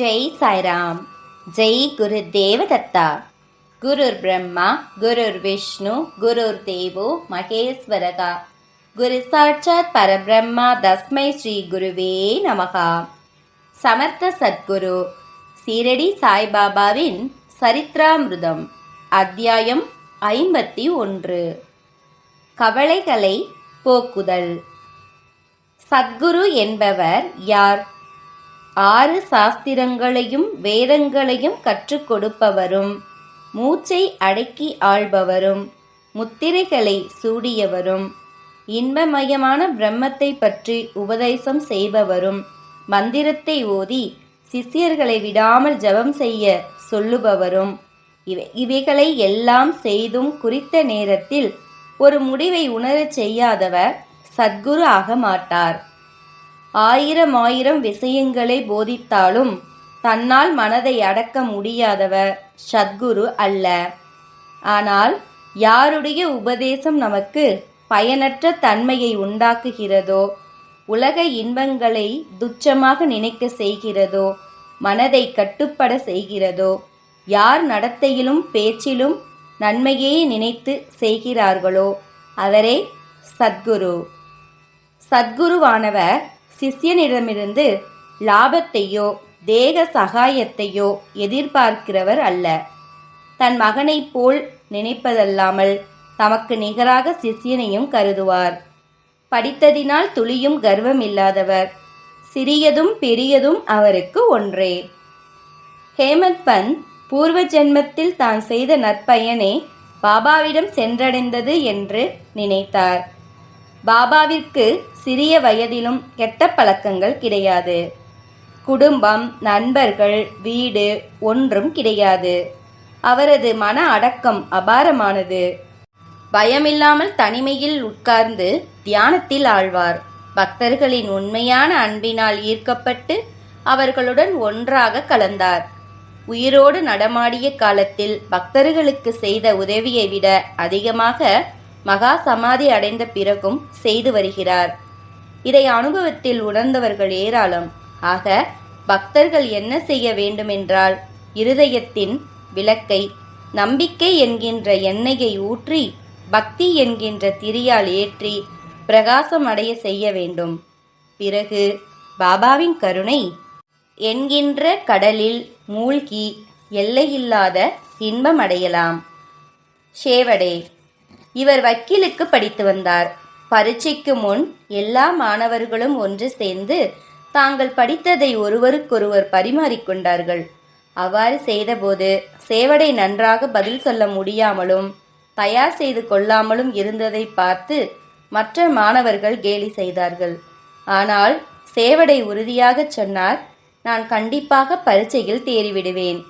ஜெய் சாய்ராம். ஜெய் குரு தேவதத்தா. குருர் பிரம்மா குருர் விஷ்ணு குருர் தேவோ மகேஸ்வரகா. குரு சாட்சாத் பரபிரம்மா தஸ்மை ஸ்ரீ குருவே நமகா. சமர்த்த சத்குரு சீரடி சாய்பாபாவின் சரித்ராமிருதம் அத்தியாயம் ஐம்பத்தி ஒன்று. கவலைகளை போக்குதல். சத்குரு என்பவர் யார்? ஆறு சாஸ்திரங்களையும் வேதங்களையும் கற்றுக் கொடுப்பவரும் மூச்சை அடக்கி ஆள்பவரும் முத்திரைகளை சூடியவரும் இன்பமயமான பிரம்மத்தை பற்றி உபதேசம் செய்பவரும் மந்திரத்தை ஓதி சிஷ்யர்களை விடாமல் ஜெபம் செய்ய சொல்லுபவரும். இவை இவைகளை எல்லாம் செய்தும் குறித்த நேரத்தில் ஒரு முடிவை உணரச் செய்யாதவர் சத்குரு ஆக மாட்டார். ஆயிரம் ஆயிரம் விஷயங்களை போதித்தாலும் தன்னால் மனதை அடக்க முடியாதவர் சத்குரு அல்ல. ஆனால் யாருடைய உபதேசம் நமக்கு பயனற்ற தன்மையை உண்டாக்குகிறதோ உலக இன்பங்களை துச்சமாக நினைக்க செய்கிறதோ மனதை கட்டுப்பட செய்கிறதோ யார் நடத்தையிலும் பேச்சிலும் நன்மையே நினைத்து செய்கிறார்களோ அவரே சத்குரு. சத்குருவானவர் சிஷ்யனிடமிருந்து லாபத்தையோ தேக சகாயத்தையோ எதிர்பார்க்கிறவர் அல்ல. தன் மகனைப் போல் நினைப்பதல்லாமல் தமக்கு நிகராக சிஷ்யனையும் கருதுவார். படித்ததினால் துளியும் கர்வம் இல்லாதவர் சிறியதும் பெரியதும் அவருக்கு ஒன்றே. ஹேமந்த் பந்த் பூர்வ ஜென்மத்தில் தான் செய்த நற்பயனே பாபாவிடம் சென்றடைந்தது என்று நினைத்தார். பாபாவிற்கு சிறிய வயதிலும் கெட்ட பழக்கங்கள் கிடையாது. குடும்பம் நண்பர்கள் வீடு ஒன்றும் கிடையாது. அவரது மன அடக்கம் அபாரமானது. பயமில்லாமல் தனிமையில் உட்கார்ந்து தியானத்தில் ஆழ்வார். பக்தர்களின் உண்மையான அன்பினால் ஈர்க்கப்பட்டு அவர்களுடன் ஒன்றாக கலந்தார். உயிரோடு நடமாடிய காலத்தில் பக்தர்களுக்கு செய்த உதவியை விட அதிகமாக மகா சமாதி அடைந்த பிறகும் செய்து வருகிறார். இதை அனுபவத்தில் உணர்ந்தவர்கள் ஏராளம். ஆக பக்தர்கள் என்ன செய்ய வேண்டுமென்றால் இருதயத்தின் விளக்கை நம்பிக்கை என்கின்ற எண்ணெயை ஊற்றி பக்தி என்கின்ற திரியால் ஏற்றி பிரகாசம் அடைய செய்ய வேண்டும். பிறகு பாபாவின் கருணை என்கின்ற கடலில் மூழ்கி எல்லையில்லாத இன்பம் அடையலாம். ஷேவடே இவர் வக்கீலுக்கு படித்து வந்தார். பரீட்சைக்கு முன் எல்லா மாணவர்களும் ஒன்று சேர்ந்து தாங்கள் படித்ததை ஒருவருக்கொருவர் பரிமாறிக்கொண்டார்கள். அவ்வாறு செய்தபோது சேவடை நன்றாக பதில் சொல்ல முடியாமலும் தயார் செய்து கொள்ளாமலும் இருந்ததை பார்த்து மற்ற மாணவர்கள் கேலி செய்தார்கள். ஆனால் சேவடை உறுதியாகச் சொன்னார் நான் கண்டிப்பாக பரீட்சையில் தேறிவிடுவேன்.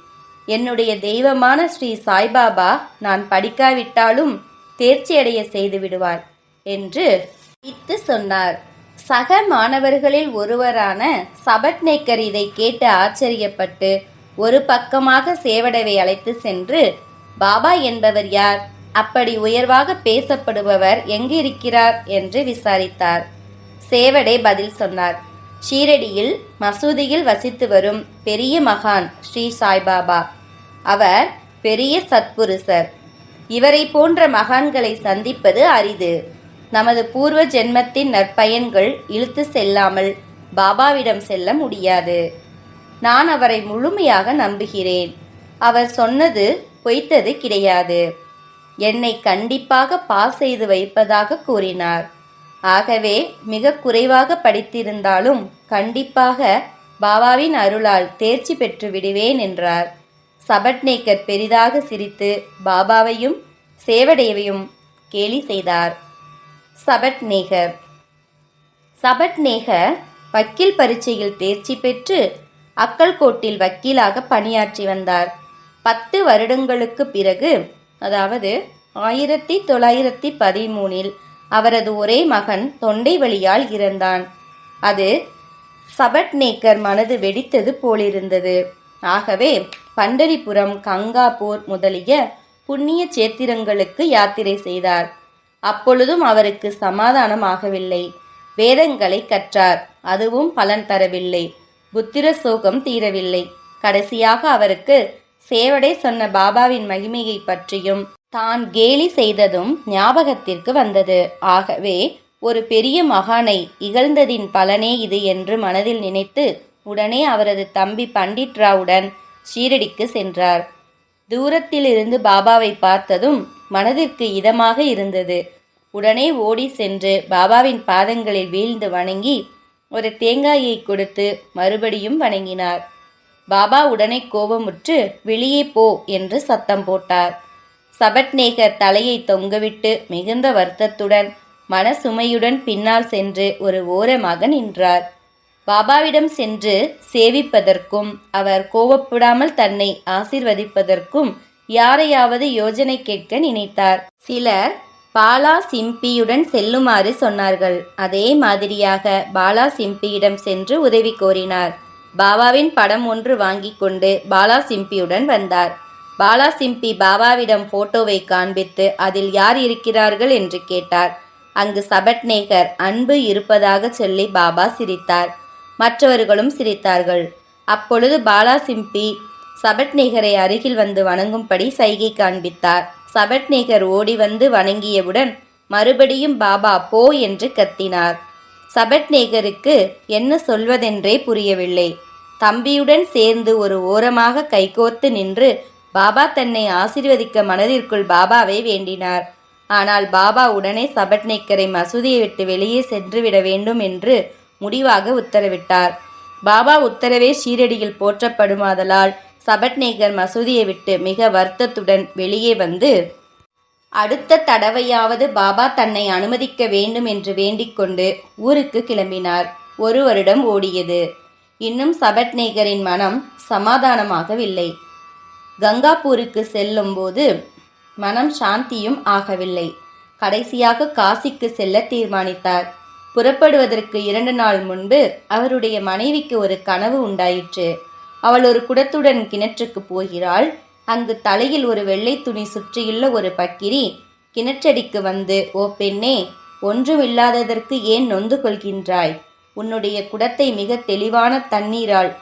என்னுடைய தெய்வமான ஸ்ரீ சாய்பாபா நான் படிக்காவிட்டாலும் தேர்ச்சியடைய செய்து விடுவார் என்று இத்து சொன்னார். சக மாணவர்களில் ஒருவரான சபட்நேக்கர் இதை கேட்டு ஆச்சரியப்பட்டு ஒரு பக்கமாக சேவடவை அழைத்து சென்று பாபா என்பவர் யார்? அப்படி உயர்வாக பேசப்படுபவர் எங்கு இருக்கிறார்? என்று விசாரித்தார். சேவடே பதில் சொன்னார். ஷீரடியில் மசூதியில் வசித்து வரும் பெரிய மகான் ஸ்ரீ சாய்பாபா. அவர் பெரிய சத்புருஷர். இவரை போன்ற மகான்களை சந்திப்பது அரிது. நமது பூர்வ ஜென்மத்தின் நற்பயன்கள் இழுத்து செல்லாமல் பாபாவிடம் செல்ல முடியாது. நான் அவரை முழுமையாக நம்புகிறேன். அவர் சொன்னது பொய்த்தது கிடையாது. என்னை கண்டிப்பாக பாஸ் செய்து வைப்பதாக கூறினார். ஆகவே மிக குறைவாக படித்திருந்தாலும் கண்டிப்பாக பாபாவின் அருளால் தேர்ச்சி பெற்று விடுவேன் என்றார். சபட்நேக்கர் பெரிதாக சிரித்து பாபாவையும் சேவடையவையும் கேலி செய்தார். சபட்நேகர். சபட்நேகர் வக்கீல் பரீட்சையில் தேர்ச்சி பெற்று அக்கல்கோட்டில் வக்கீலாக பணியாற்றி வந்தார். பத்து வருடங்களுக்கு பிறகு அதாவது ஆயிரத்தி தொள்ளாயிரத்தி பதிமூனில் அவரது ஒரே மகன் தொண்டை வழியால் இறந்தான். அது சபட்நேக்கர் மனது வெடித்தது போலிருந்தது. ஆகவே பண்டரிபுரம் கங்காபூர் முதலிய புண்ணிய சேத்திரங்களுக்கு யாத்திரை செய்தார். அப்பொழுதும் அவருக்கு சமாதானம் ஆகவில்லை வேதங்களை கற்றார். அதுவும் பலன் தரவில்லை. புத்திர சோகம் தீரவில்லை. கடைசியாக அவருக்கு சேவடை சொன்ன பாபாவின் மகிமையை பற்றியும் தான் கேலி செய்ததும் ஞாபகத்திற்கு வந்தது. ஆகவே ஒரு பெரிய மகானை இகழ்ந்ததின் பலனே இது என்று மனதில் நினைத்து உடனே அவரது தம்பி பண்டிட் ராவுடன் ஷீரடிக்கு சென்றார். தூரத்திலிருந்து பாபாவை பார்த்ததும் மனதிற்கு இதமாக இருந்தது. உடனே ஓடி சென்று பாபாவின் பாதங்களில் வீழ்ந்து வணங்கி ஒரு தேங்காயை கொடுத்து மறுபடியும் வணங்கினார். பாபா உடனே கோபமுற்று வெளியே போ என்று சத்தம் போட்டார். சபட்நேகர் தலையை தொங்கவிட்டு மிகுந்த வருத்தத்துடன் மனசுமையுடன் பின்னால் சென்று ஒரு ஓரமாக நின்றார். பாபாவிடம் சென்று சேவிப்பதற்கும் அவர் கோபப்படாமல் தன்னை ஆசிர்வதிப்பதற்கும் யாரையாவது யோஜனை கேட்க நினைத்தார். சிலர் பாலா சிம்பியுடன் செல்லுமாறு சொன்னார்கள். அதே மாதிரியாக பாலா சிம்பியிடம் சென்று உதவி கோரினார். பாபாவின் படம் ஒன்று வாங்கி கொண்டு பாலா சிம்பியுடன் வந்தார். பாலா சிம்பி பாபாவிடம் போட்டோவை காண்பித்து அதில் யார் இருக்கிறார்கள் என்று கேட்டார். அங்கு சபட்நேகர் அன்பு இருப்பதாக சொல்லி பாபா சிரித்தார். மற்றவர்களும் சிரித்தார்கள். அப்பொழுது பாலா சிம்பி சபட்நேகரை அருகில் வந்து வணங்கும்படி சைகை காண்பித்தார். சபட்நேகர் ஓடி வந்து வணங்கியவுடன் மறுபடியும் பாபா போ என்று கத்தினார். சபட்நேகருக்கு என்ன சொல்வதென்றே புரியவில்லை. தம்பியுடன் சேர்ந்து ஒரு ஓரமாக கைகோர்த்து நின்று பாபா தன்னை ஆசிர்வதிக்க மனதிற்குள் பாபாவை வேண்டினார். ஆனால் பாபா உடனே சபட்நேக்கரை மசூதியை விட்டு வெளியே சென்றுவிட வேண்டும் என்று முடிவாக உத்தரவிட்டார். பாபா உத்தரவே ஷீரடியில் போற்றப்படுமாதலால் சபட்நேகர் மசூதியை விட்டு மிக வருத்தத்துடன் வெளியே வந்து அடுத்த தடவையாவது பாபா தன்னை அனுமதிக்க வேண்டும் என்று வேண்டிக்கொண்டு ஊருக்கு கிளம்பினார். ஒரு வருடம் ஓடியது. இன்னும் சபட்நேகரின் மனம் சமாதானமாகவில்லை. கங்காபூருக்கு செல்லும்போது மனம் சாந்தியும் ஆகவில்லை. கடைசியாக காசிக்கு செல்ல தீர்மானித்தார். புறப்படுவதற்கு இரண்டு நாள் முன்பு அவருடைய மனைவிக்கு ஒரு கனவு உண்டாயிற்று. அவள் ஒரு குடத்துடன் கிணற்றுக்கு போகிறாள். அங்கு தலையில் ஒரு வெள்ளை துணி சுற்றியுள்ள ஒரு பக்கிரி கிணற்றடிக்கு வந்து ஓ பெண்ணே ஒன்றுமில்லாததற்கு ஏன் நொந்து கொள்கின்றாய்? உன்னுடைய குடத்தை மிக தெளிவான தண்ணீரால்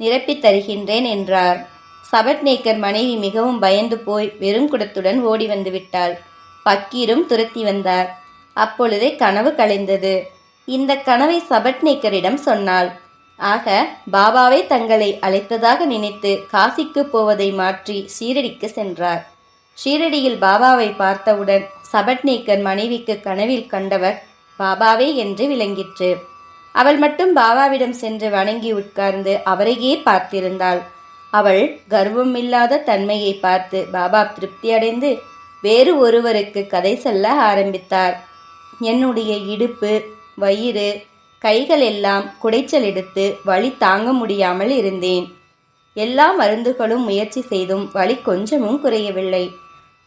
நிரப்பித் தருகின்றேன் என்றார். சபட்நேக்கர் மனைவி மிகவும் பயந்து போய் வெறும் குடத்துடன் ஓடி வந்து விட்டாள். பக்கீரும் துரத்தி வந்தார். அப்பொழுதே கனவு கலைந்தது இந்த கனவை சபட்நேக்கரிடம் சொன்னாள். ஆக பாபாவே தங்களை அழைத்ததாக நினைத்து காசிக்கு போவதை மாற்றி ஷீரடிக்கு சென்றார். ஷீரடியில் பாபாவை பார்த்தவுடன் சபட்நேக்கர் மனைவிக்கு கனவில் கண்டவர் பாபாவே என்று விளங்கிற்று. அவள் மட்டும் பாபாவிடம் சென்று வணங்கி உட்கார்ந்து அவரையே பார்த்திருந்தாள். அவள் கர்வமில்லாத தன்மையை பார்த்து பாபா திருப்தியடைந்து வேறு ஒருவருக்கு கதை சொல்ல ஆரம்பித்தார். என்னுடைய இடுப்பு வயிறு கைகள் எல்லாம் குடைச்சல் எடுத்து வலி தாங்க முடியாமல் இருந்தேன். எல்லா மருந்துகளும் முயற்சி செய்தும் வலி கொஞ்சமும் குறையவில்லை.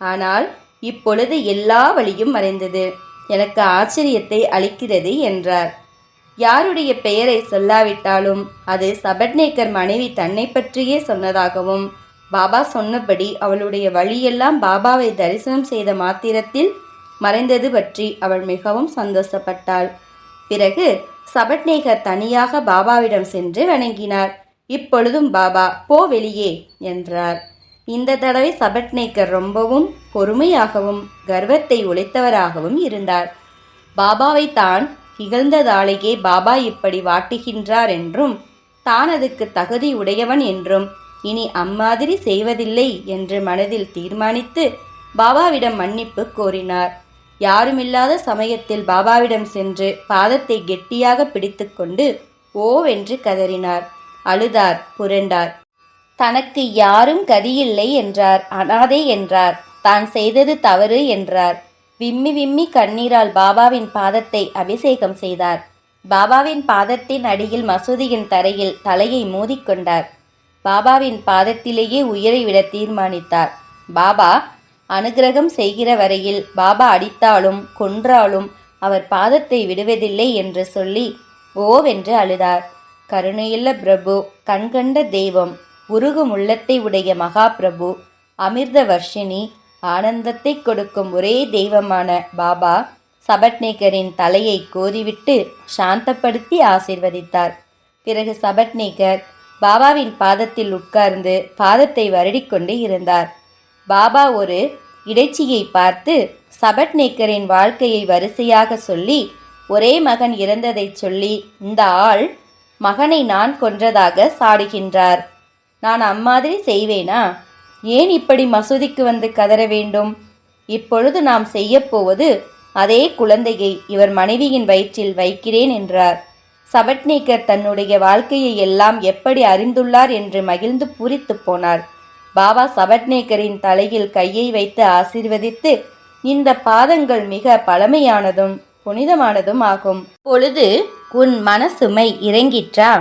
ஆனால் இப்பொழுது எல்லா வழியும் மறைந்தது. எனக்கு ஆச்சரியத்தை அளிக்கிறது என்றார். யாருடைய பெயரை சொல்லாவிட்டாலும் அது சபட்நேக்கர் மனைவி தன்னை பற்றியே சொன்னதாகவும் பாபா சொன்னபடி அவளுடைய வழியெல்லாம் பாபாவை தரிசனம் செய்த மாத்திரத்தில் மறைந்தது பற்றி அவள் மிகவும் சந்தோஷப்பட்டாள். பிறகு சபட்நேகர் தனியாக பாபாவிடம் சென்று வணங்கினார். இப்பொழுதும் பாபா போ வெளியே என்றார். இந்த தடவை சபட்நேக்கர் ரொம்பவும் பொறுமையாகவும் கர்வத்தை உழைத்தவராகவும் இருந்தார். பாபாவை தான் இகழ்ந்ததாலேயே பாபா இப்படி வாட்டுகின்றார் என்றும் தான் அதுக்கு தகுதி உடையவன் என்றும் இனி அம்மாதிரி செய்வதில்லை என்று மனதில் தீர்மானித்து பாபாவிடம் மன்னிப்பு கோரினார். யாருமில்லாத சமயத்தில் பாபாவிடம் சென்று பாதத்தை கெட்டியாக பிடித்துக்கொண்டு ஓவென்று கதறினார். அழுதார் புரண்டார். தனக்கு யாரும் கதியில்லை என்றார். அனாதை என்றார். தான் செய்தது தவறு என்றார். விம்மி விம்மி கண்ணீரால் பாபாவின் பாதத்தை அபிஷேகம் செய்தார். பாபாவின் பாதத்தின் அடியில் மசூதியின் தரையில் தலையை மோதிக்கொண்டார். பாபாவின் பாதத்திலேயே உயிரை விட தீர்மானித்தார். பாபா அனுகிரகம் செய்கிற வரையில் பாபா அடித்தாலும் கொன்றாலும் அவர் பாதத்தை விடுவதில்லை என்று சொல்லி ஓவென்று அழுதார். கருணையுள்ள பிரபு கண்கண்ட தெய்வம் உருகும் உள்ளத்தை உடைய மகாபிரபு அமிர்த வர்ஷினி ஆனந்தத்தை கொடுக்கும் ஒரே தெய்வமான பாபா சபட்நேக்கரின் தலையை கோதிவிட்டு சாந்தப்படுத்தி ஆசிர்வதித்தார். பிறகு சபட்நேக்கர் பாபாவின் பாதத்தில் உட்கார்ந்து பாதத்தை வருடிக்கொண்டு இருந்தார். பாபா ஒரு இடைச்சியை பார்த்து சபட்நேக்கரின் வாழ்க்கையை வரிசையாக சொல்லி ஒரே மகன் இறந்ததைச் சொல்லி இந்த ஆள் மகனை நான் கொன்றதாக சாடுகின்றார். நான் அம்மாதிரி செய்வேனா? ஏன் இப்படி மசூதிக்கு வந்து கதற வேண்டும்? இப்பொழுது நாம் செய்யப்போவது அதே குழந்தையை இவர் மனைவியின் வயிற்றில் வைக்கிறேன் என்றார். சபட்நேக்கர் தன்னுடைய வாழ்க்கையை எல்லாம் எப்படி அறிந்துள்ளார் என்று மகிழ்ந்து பூரித்துப் போனார். பாபா சபட்நேக்கரின் தலையில் கையை வைத்து ஆசீர்வதித்து இந்த பாதங்கள் மிக பழமையானதும் புனிதமானதும் ஆகும். பொழுது உன் மனசுமை இறங்கிற்றா?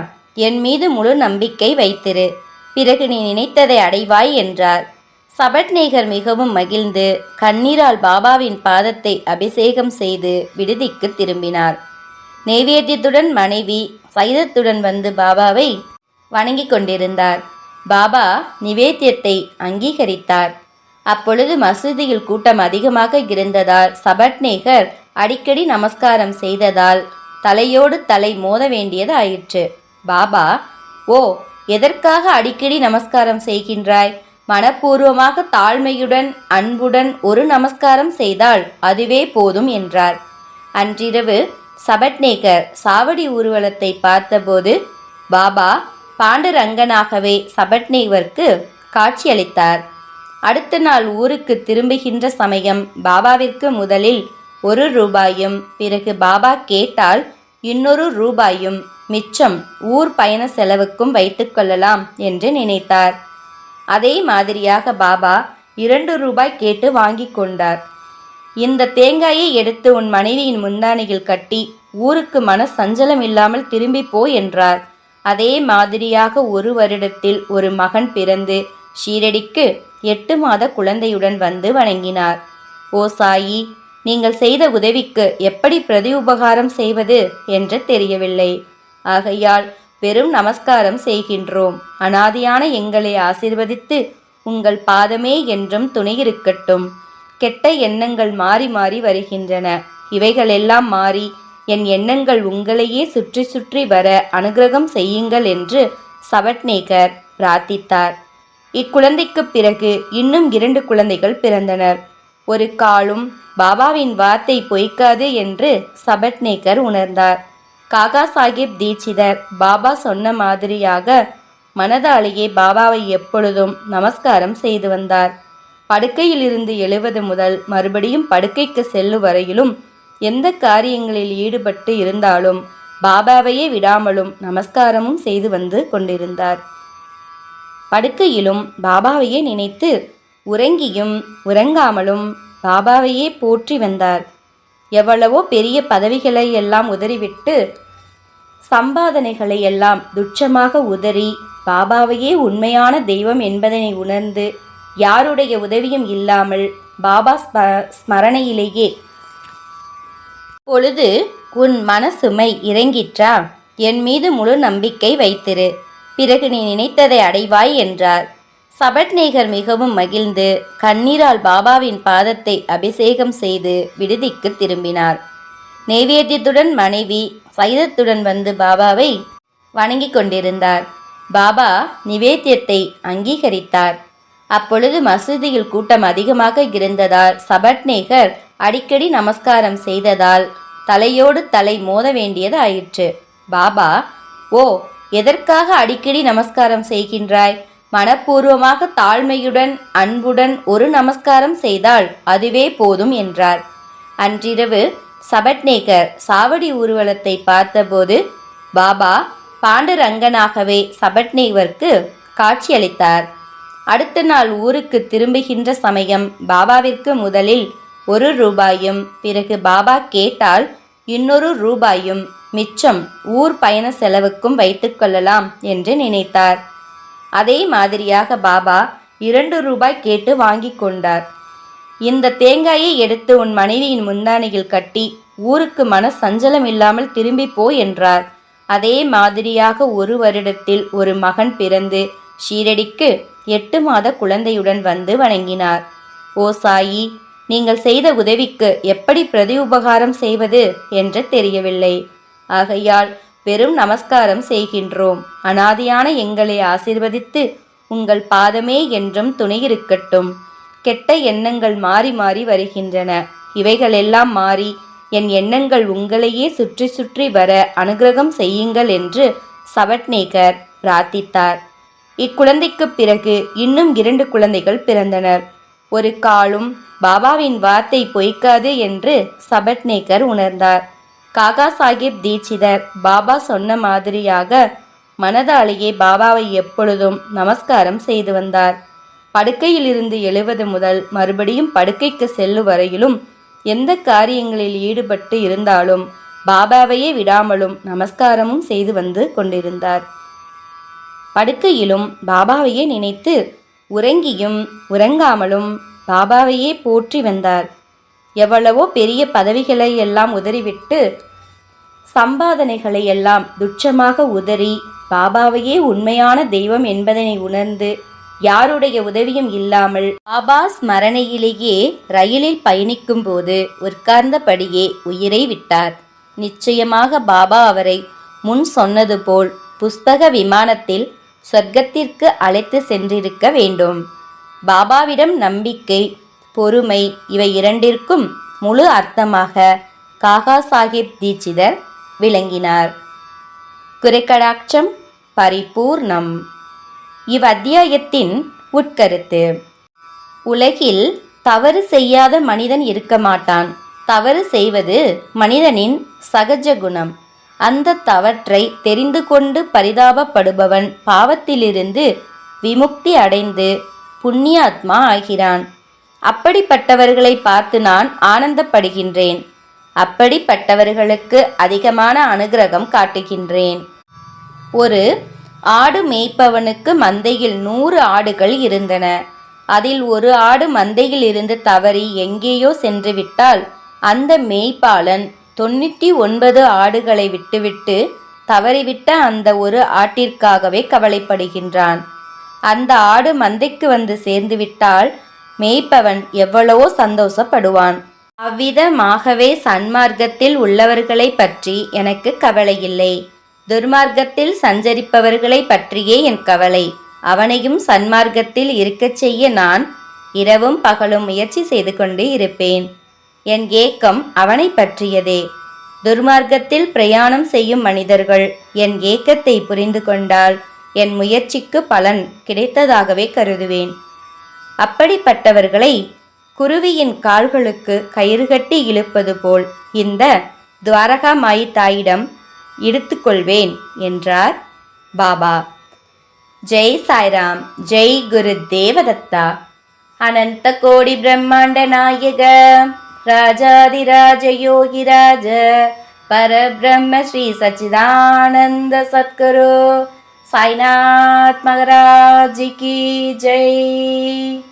என் மீது முழு நம்பிக்கை வைத்திரு. பிறகு நீ நினைத்ததை அடைவாய் என்றார். சபட்நேகர் மிகவும் மகிழ்ந்து கண்ணீரால் பாபாவின் பாதத்தை அபிஷேகம் செய்து விடுதிக்கு திரும்பினார். நெய்வேத்தியத்துடன் மனைவி சைதத்துடன் வந்து பாபாவை வணங்கிக் கொண்டிருந்தார். பாபா நிவேத்தியத்தை அங்கீகரித்தார். அப்பொழுது மசூதியில் கூட்டம் அதிகமாக இருந்ததால் சபட்நேகர் அடிக்கடி நமஸ்காரம் செய்ததால் தலையோடு தலை மோத வேண்டியது ஆயிற்று. பாபா ஓ எதற்காக அடிக்கடி நமஸ்காரம் செய்கின்றாய்? மனப்பூர்வமாக தாழ்மையுடன் அன்புடன் ஒரு நமஸ்காரம் செய்தால் அதுவே போதும் என்றார். அன்றிரவு சபட்நேகர் சாவடி ஊர்வலத்தை பார்த்தபோது பாபா பாண்டுரங்கனாகவே சபட்னேவருக்கு காட்சியளித்தார். அடுத்த நாள் ஊருக்கு திரும்புகின்ற சமயம் பாபாவிற்கு முதலில் ஒரு ரூபாயும் பிறகு பாபா கேட்டால் இன்னொரு ரூபாயும் மிச்சம் ஊர் பயண செலவுக்கும் வைத்துக்கொள்ளலாம் என்று நினைத்தார். அதே மாதிரியாக பாபா இரண்டு ரூபாய் கேட்டு வாங்கி கொண்டார். இந்த தேங்காயை எடுத்து உன் மனைவியின் முந்தானையில் கட்டி ஊருக்கு மன சஞ்சலம் இல்லாமல் திரும்பி போ என்றார். அதே மாதிரியாக ஒரு வருடத்தில் ஒரு மகன் பிறந்து ஷீரடிக்கு எட்டு மாத குழந்தையுடன் வந்து வணங்கினார். ஓ சாயி நீங்கள் செய்த உதவிக்கு எப்படி பிரதி உபகாரம் செய்வது என்று தெரியவில்லை. ஆகையால் பெரும் நமஸ்காரம் செய்கின்றோம். அனாதியான எங்களை ஆசிர்வதித்து உங்கள் பாதமே என்றும் துணை இருக்கட்டும். கெட்ட எண்ணங்கள் மாறி மாறி வருகின்றன. இவைகளெல்லாம் மாறி என் எண்ணங்கள் உங்களையே சுற்றி சுற்றி வர அனுகிரகம் செய்யுங்கள் என்று சவட்நேகர் பிரார்த்தித்தார். இக்குழந்தைக்கு பிறகு இன்னும் இரண்டு குழந்தைகள் பிறந்தனர். ஒரு காலும் பாபாவின் வார்த்தை பொய்க்காது என்று சபட்நேகர் உணர்ந்தார். காகா சாஹிப் தீட்சிதர் பாபா சொன்ன மாதிரியாக மனதாலேயே பாபாவை எப்பொழுதும் நமஸ்காரம் செய்து வந்தார். படுக்கையிலிருந்து எழுவது முதல் மறுபடியும் படுக்கைக்கு செல்லும் வரையிலும் எந்த காரியங்களில் ஈடுபட்டு இருந்தாலும் பாபாவையே விடாமலும் நமஸ்காரமும் செய்து வந்து கொண்டிருந்தார். படுக்கையிலும் பாபாவையே நினைத்து உறங்கியும் உறங்காமலும் பாபாவையே போற்றி வந்தார். எவ்வளவோ பெரிய பதவிகளை எல்லாம் உதறிவிட்டு சம்பாதனைகளை எல்லாம் துச்சமாக உதறி பாபாவையே உண்மையான தெய்வம் என்பதனை உணர்ந்து யாருடைய உதவியும் இல்லாமல் பாபா ஸ்ம ஸ்மரணையிலேயே பொழுது உன் மனசுமை இறங்கிற்றா? என் மீது முழு நம்பிக்கை வைத்திரு. பிறகு நீ நினைத்ததை அடைவாய் என்றார். சபட்நேகர் மிகவும் மகிழ்ந்து கண்ணீரால் பாபாவின் பாதத்தை அபிஷேகம் செய்து விடுதிக்கு திரும்பினார். நெய்வேத்தியத்துடன் மனைவி சைதத்துடன் வந்து பாபாவை வணங்கிக் கொண்டிருந்தார். பாபா நிவேத்தியத்தை அங்கீகரித்தார். அப்பொழுது மசூதியில் கூட்டம் அதிகமாக இருந்ததால் சபட்நேகர் அடிக்கடி நமஸ்காரம் செய்ததால் தலையோடு தலை மோத வேண்டியது ஆயிற்று. பாபா ஓ எதற்காக அடிக்கடி நமஸ்காரம் செய்கின்றாய்? மனப்பூர்வமாக தாழ்மையுடன் அன்புடன் ஒரு நமஸ்காரம் செய்தால் அதுவே போதும் என்றார். அன்றிரவு சபட்நேகர் சாவடி ஊர்வலத்தை பார்த்தபோது பாபா பாண்டுரங்கனாகவே சபட்நேகருக்கு காட்சியளித்தார் அடுத்த நாள் ஊருக்கு திரும்புகின்ற சமயம் பாபாவிற்கு முதலில் ஒரு ரூபாயும். பிறகு பாபா கேட்டால் இன்னொரு ரூபாயும் மிச்சம் ஊர் பயண செலவுக்கும் வைத்துக்கொள்ளலாம் என்று நினைத்தார். அதே மாதிரியாக பாபா இரண்டு ரூபாய் கேட்டு வாங்கி கொண்டார். இந்த தேங்காயை எடுத்து உன் மனைவியின் முந்தானையில் கட்டி ஊருக்கு மன சஞ்சலம் இல்லாமல் திரும்பி போ என்றார். அதே மாதிரியாக ஒரு வருடத்தில் ஒரு மகன் பிறந்து ஷீரடிக்கு எட்டு மாத குழந்தையுடன் வந்து வணங்கினார். ஓ சாயி நீங்கள் செய்த உதவிக்கு எப்படி பிரதி உபகாரம் செய்வது என்று தெரியவில்லை. ஆகையால் வெறும் நமஸ்காரம் செய்கின்றோம். அனாதியான எங்களை ஆசிர்வதித்து உங்கள் பாதமே என்றும் துணையிருக்கட்டும் கெட்ட எண்ணங்கள் மாறி மாறி வருகின்றன. இவைகளெல்லாம் மாறி என் எண்ணங்கள் உங்களையே சுற்றி சுற்றி வர அனுகிரகம் செய்யுங்கள் என்று சவட்நேகர் பிரார்த்தித்தார். இக்குழந்தைக்குப் பிறகு இன்னும் இரண்டு குழந்தைகள் பிறந்தனர். ஒரு காலும் பாபாவின் வார்த்தை பொய்க்காது என்று சபட்நேக்கர் உணர்ந்தார். காகா சாஹிப் தீட்சிதர். பாபா சொன்ன மாதிரியாக மனதாலேயே பாபாவை எப்பொழுதும் நமஸ்காரம் செய்து வந்தார். படுக்கையிலிருந்து எழுவது முதல் மறுபடியும் படுக்கைக்கு செல்லும் வரையிலும் எந்த காரியங்களில் ஈடுபட்டு இருந்தாலும் பாபாவையே விடாமலும் நமஸ்காரமும் செய்து வந்து கொண்டிருந்தார். படுக்கையிலும் பாபாவையே நினைத்து உறங்கியும் உறங்காமலும் பாபாவையே போற்றி வந்தார். எவ்வளவோ பெரிய பதவிகளை எல்லாம் உதறிவிட்டு சம்பாதனைகளை எல்லாம் துச்சமாக உதறி பாபாவையே உண்மையான தெய்வம் என்பதனை உணர்ந்து யாருடைய உதவியும் இல்லாமல் பாபா ஸ்மரணையிலேயே ரயிலில் பயணிக்கும் போது உட்கார்ந்தபடியே உயிரை விட்டார். நிச்சயமாக பாபா அவரை முன் சொன்னது போல் புஸ்தக விமானத்தில் சொர்க்கத்திற்கு அழைத்து சென்றிருக்க வேண்டும். பாபாவிடம் நம்பிக்கை பொறுமை இவை இரண்டிற்கும் முழு அர்த்தமாக காகா சாஹிப் தீட்சிதர் விளங்கினார். குறைக்கடாட்சம் பரிபூர்ணம். இவ்வத்தியாயத்தின் உட்கருத்து. உலகில் தவறு செய்யாத மனிதன் இருக்க மாட்டான். தவறு செய்வது மனிதனின் சகஜ குணம். அந்த தவற்றை தெரிந்து கொண்டு பரிதாபப்படுபவன் பாவத்திலிருந்து விமுக்தி அடைந்து புண்ணியாத்மா ஆகிறான். அப்படிப்பட்டவர்களை பார்த்து நான் ஆனந்தப்படுகின்றேன். அப்படிப்பட்டவர்களுக்கு அதிகமான அனுகிரகம் காட்டுகின்றேன். ஒரு ஆடு மேய்ப்பவனுக்கு மந்தையில் நூறு ஆடுகள் இருந்தன. அதில் ஒரு ஆடு மந்தையில் இருந்து தவறி எங்கேயோ சென்று விட்டால் அந்த மேய்ப்பாளன் தொண்ணூற்றி ஒன்பது ஆடுகளை விட்டுவிட்டு தவறிவிட்ட அந்த ஒரு ஆட்டிற்காகவே கவலைப்படுகின்றான். அந்த ஆடு மந்தைக்கு வந்து சேர்ந்துவிட்டால் மேய்ப்பவன் எவ்வளவோ சந்தோஷப்படுவான். அவ்விதமாகவே சன்மார்க்கத்தில் உள்ளவர்களை பற்றி எனக்கு கவலையில்லை. துர்மார்க்கத்தில் சஞ்சரிப்பவர்களை பற்றியே என் கவலை. அவனையும் சன்மார்க்கத்தில் இருக்கச் செய்ய நான் இரவும் பகலும் முயற்சி செய்து கொண்டு இருப்பேன். என் ஏக்கம் அவனை பற்றியதே. துர்மார்க்கத்தில் பிரயாணம் செய்யும் மனிதர்கள் என் ஏக்கத்தை புரிந்து கொண்டால் என் முயற்சிக்கு பலன் கிடைத்ததாகவே கருதுவேன். அப்படிப்பட்டவர்களை குருவியின் கால்களுக்கு கயிறு கட்டி இழுப்பது போல் இந்த துவாரகா மாயி தாயிடம் இடுத்துக்கொள்வேன் என்றார் பாபா. ஜெய் சாய்ராம் ஜெய் குரு தேவதத்தா. அனந்த கோடி பிரம்மாண்ட நாயக. राजाधिराजयोगिराज परब्रह्म श्री सच्चिदानन्द महाराज की जय।